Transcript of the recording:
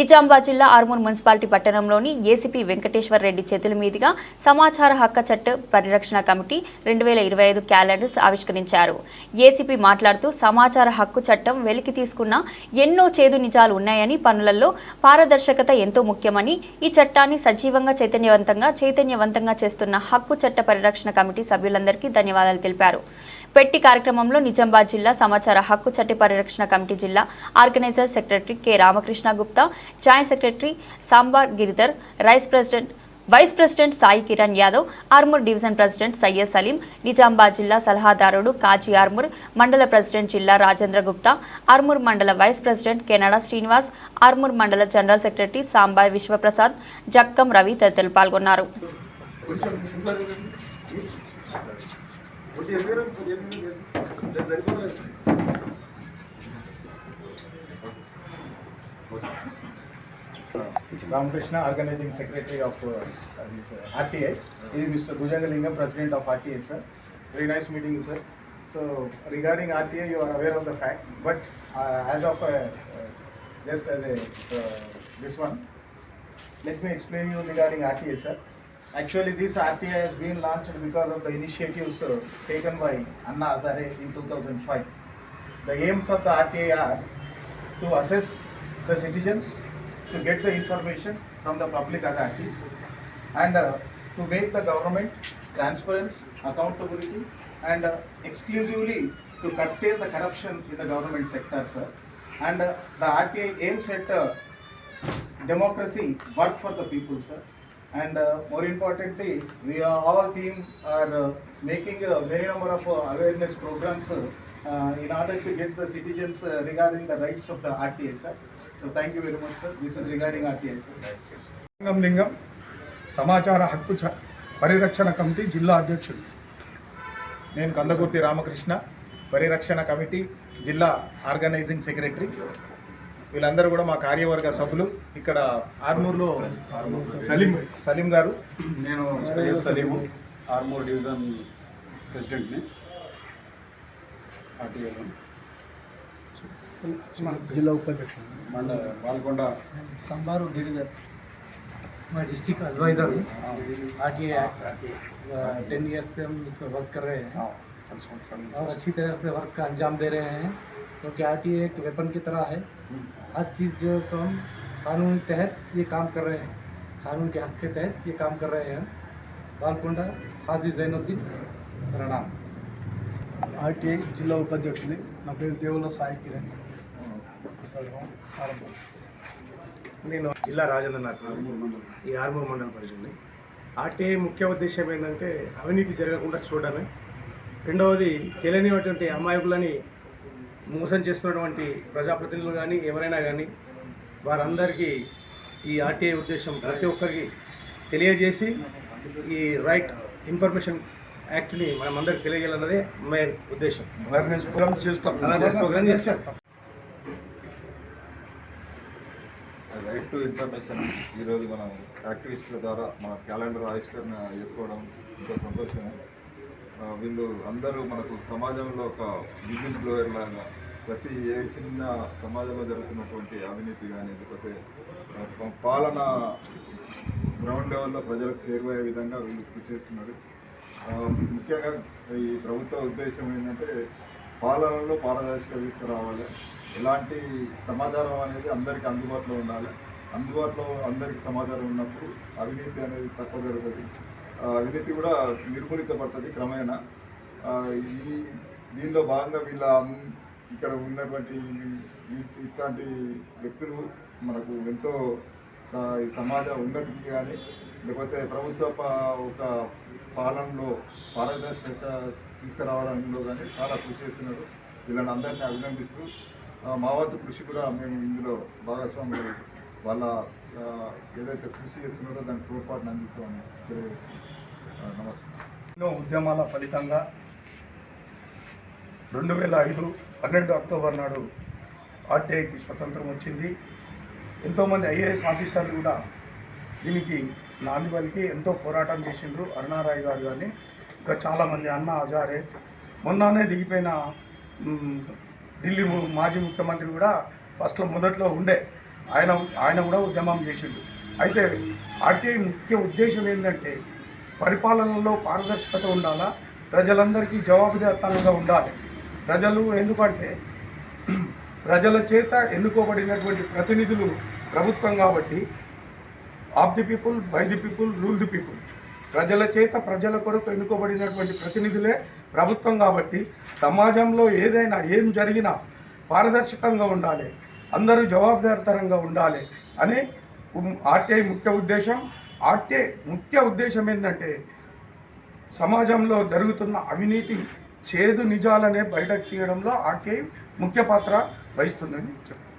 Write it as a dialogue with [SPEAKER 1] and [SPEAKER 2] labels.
[SPEAKER 1] నిజామాబాద్ జిల్లా ఆర్మూర్ మున్సిపాలిటీ పట్టణంలోని ఏసీపీ వెంకటేశ్వర రెడ్డి చేతుల మీదుగా సమాచార హక్క చట్ట పరిరక్షణ కమిటీ రెండు వేల ఇరవై ఐదు క్యాలెండర్స్ ఆవిష్కరించారు. ఏసీపీ మాట్లాడుతూ సమాచార హక్కు చట్టం వెలికి తీసుకున్న ఎన్నో చేదు నిజాలు ఉన్నాయని పనులలో పారదర్శకత ఎంతో ముఖ్యమని ఈ చట్టాన్ని సజీవంగా చైతన్యవంతంగా చైతన్యవంతంగా చేస్తున్న హక్కు చట్ట పరిరక్షణ కమిటీ సభ్యులందరికీ ధన్యవాదాలు తెలిపారు. పెట్టి కార్యక్రమంలో నిజామాబాద్ జిల్లా సమాచార హక్కు చట్ట పరిరక్షణ కమిటీ జిల్లా organiser secretary K Ramakrishna Gupta joint secretary sambar Giridhar rice president vice president Sai Kiran Yadav Armoor division president Syed Saleem Nizamabad జిల్లా సలహాదారుడు కాజీ ఆర్మూర్ మండల ప్రెసిడెంట్ జిల్లా రాజేంద్ర గుప్తా ఆర్మూర్ మండల వైస్ ప్రెసిడెంట్ కెనడా శ్రీనివాస్ ఆర్మూర్ మండల జనరల్ సెక్రటరీ సాంబాయ్ విశ్వప్రసాద్ జక్కం రవి తదితరులు పాల్గొన్నారు.
[SPEAKER 2] Ramakrishna, organizing secretary of uh, this uh, RTI. This is Mr. Bhujangalingam, president of RTI, sir. Very nice meeting sir. So regarding RTI, you are aware of the fact, but uh, as of uh, uh, just as a uh, this one, let me explain you regarding RTI, sir. Actually, this RTI has been launched because of the initiatives uh, taken by Anna Hazare in 2005. The aims of the RTI are to assess the citizens, to get the information from the public authorities, and uh, to make the government transparent, accountability, and uh, exclusively to curtail the corruption in the government sector, sir. And uh, the RTI aims at uh, democracy, work for the people, sir. And uh, more importantly, we are all team are uh, making a very number of uh, awareness programs uh, in order to get the citizens uh, regarding the rights of the RTI, sir. So thank you very much, sir. This is regarding RTI, sir.
[SPEAKER 3] లింగం లింగం సమాచార హక్కు చ- పరిరక్షణ committee జిల్లా అధ్యక్షుడు
[SPEAKER 2] నేను కందకుర్తి రామకృష్ణ పరిరక్షణ కమిటీ జిల్లా ఆర్గనైజింగ్ సెక్రటరీ వీళ్ళందరూ కూడా మా కార్యవర్గ సభ్యులు ఇక్కడ ఆర్మూర్లో
[SPEAKER 3] సలీం
[SPEAKER 2] సలీం గారు
[SPEAKER 4] నేను సలీము ఆర్మూర్ డివిజన్ ప్రెసిడెంట్ని ఆర్టీఏలో
[SPEAKER 3] జిల్లా ఉపాధ్యక్షుడు
[SPEAKER 4] మండ పాల్గొండ
[SPEAKER 5] संभारू गिरधर मैं डिस्ट्रिक्ट एडवाइज़र हूँ R T act ten years से हम इसमें वर्क कर रहे हैं
[SPEAKER 4] పది సంవత్సరాల నుంచి.
[SPEAKER 5] और अच्छी तरह से वर्क का अंजाम दे रहे हैं क्योंकि आर टी एक वेपन की तरह है हर चीज़ जो है सो हम कानून के तहत ये काम कर रहे हैं कानून के हक के तहत ये काम कर रहे हैं बालकुंडा हाजी जैनुद्दीन प्रणाम
[SPEAKER 3] ఆర్టీఐ జిల్లా ఉపాధ్యక్షుడి నా పేరు దేవుల సాయి కిరణ్. ఆరంభం
[SPEAKER 6] నేను జిల్లా రాజేంద్ర రాజేంద్రనాథ్ ఈ ఆర్మూర్ మండల పరిచయండి ఆర్టీఐ ముఖ్య ఉద్దేశం ఏంటంటే అవినీతి జరగకుండా చూడడమే. రెండవది తెలియనిటువంటి అమాయకులని మోసం చేస్తున్నటువంటి ప్రజాప్రతినిధులు కానీ ఎవరైనా కానీ వారందరికీ ఈ ఆర్టీఐ ఉద్దేశం ప్రతి ఒక్కరికి తెలియజేసి ఈ రైట్ ఇన్ఫర్మేషన్ యాక్ట్ని మనం అందరికి తెలియజేయాలన్నదే మెయిన్ ఉద్దేశం.
[SPEAKER 3] అవేర్నెస్ ప్రోగ్రామ్ చేస్తాం.
[SPEAKER 6] అవేర్నెస్ ప్రోగ్రామ్ చేసేస్తాం
[SPEAKER 7] రైట్ టు ఇన్ఫర్మేషన్ ఈరోజు మనం యాక్టివిస్టుల ద్వారా మన క్యాలెండర్ ఆవిష్కరణ చేసుకోవడం ఎంతో సంతోషమే. వీళ్ళు అందరూ మనకు సమాజంలో ఒక విజిల్ బ్లోయర్ లాగా ప్రతి ఏ చిన్న సమాజంలో జరుగుతున్నటువంటి అవినీతి కానీ లేకపోతే పాలన గ్రౌండ్ లెవెల్లో ప్రజలకు చేరువయ్యే విధంగా వీళ్ళు కృషి చేస్తున్నారు. ముఖ్యంగా ఈ ప్రభుత్వ ఉద్దేశం ఏంటంటే పాలనలో పారదర్శకత తీసుకురావాలి. ఎలాంటి సమాచారం అనేది అందరికీ అందుబాటులో ఉండాలి. అందుబాటులో అందరికీ సమాచారం ఉన్నప్పుడు అవినీతి అనేది తక్కువ జరుగుతుంది. అవినీతి కూడా నిర్మూలించబడుతుంది క్రమేణా. ఈ దీనిలో భాగంగా వీళ్ళ ఇక్కడ ఉన్నటువంటి ఇట్లాంటి వ్యక్తులు మనకు ఎంతో స- సమాజ ఉన్నతికి కానీ లేకపోతే ప్రభుత్వ ఒక పాలనలో పారదర్శక తీసుకురావడంలో కానీ చాలా కృషి చేస్తున్నారు. వీళ్ళని అందరినీ అభినందిస్తూ ఆ, మా వంతు కృషి కూడా మేము ఇందులో భాగస్వాములు వాళ్ళ ఏదైతే కృషి చేస్తున్నారో దానికి తోడ్పాటును అందిస్తామని తెలియజేస్తున్నాం. నమస్కారం
[SPEAKER 3] ఎన్నో ఉద్యమాల ఫలితంగా రెండు వేల ఐదు పన్నెండు అక్టోబర్ నాడు ఆర్టీఐకి స్వతంత్రం వచ్చింది. ఎంతోమంది ఐఏఎస్ ఆఫీసర్లు కూడా దీనికి నాందిబలికి ఎంతో పోరాటం చేసిండ్రు అరుణారాయ్ గారు కానీ ఇంకా చాలామంది అన్న హజారే. మొన్ననే దిగిపోయిన ఢిల్లీ మాజీ ముఖ్యమంత్రి కూడా ఫస్ట్లో మొదట్లో ఉండే. ఆయన ఆయన కూడా ఉద్యమం చేసిండు. అయితే ఆర్టీఐ ముఖ్య ఉద్దేశం ఏంటంటే పరిపాలనలో పారదర్శకత ఉండాలా? ప్రజలందరికీ జవాబుదారితనంగా ఉండాలి. ప్రజలు ఎందుకంటే ప్రజల చేత ఎన్నుకోబడినటువంటి ప్రతినిధులు ప్రభుత్వం కాబట్టి of the people by the people rule the people ప్రజల చేత ప్రజల కొరకు ఎన్నుకోబడినటువంటి ప్రతినిధులే ప్రభుత్వం కాబట్టి సమాజంలో ఏదైనా ఏం జరిగినా పారదర్శకంగా ఉండాలి అందరూ జవాబుదారితరంగా ఉండాలి అనే ఆర్టీఐ ముఖ్య ఉద్దేశం. ఆర్టీఐ ముఖ్య ఉద్దేశం ఏంటంటే సమాజంలో జరుగుతున్న అవినీతి చేదు నిజాలనే బయటకు తీయడంలో ఆర్టీఐ ముఖ్య పాత్ర వహిస్తుందని చెప్తాను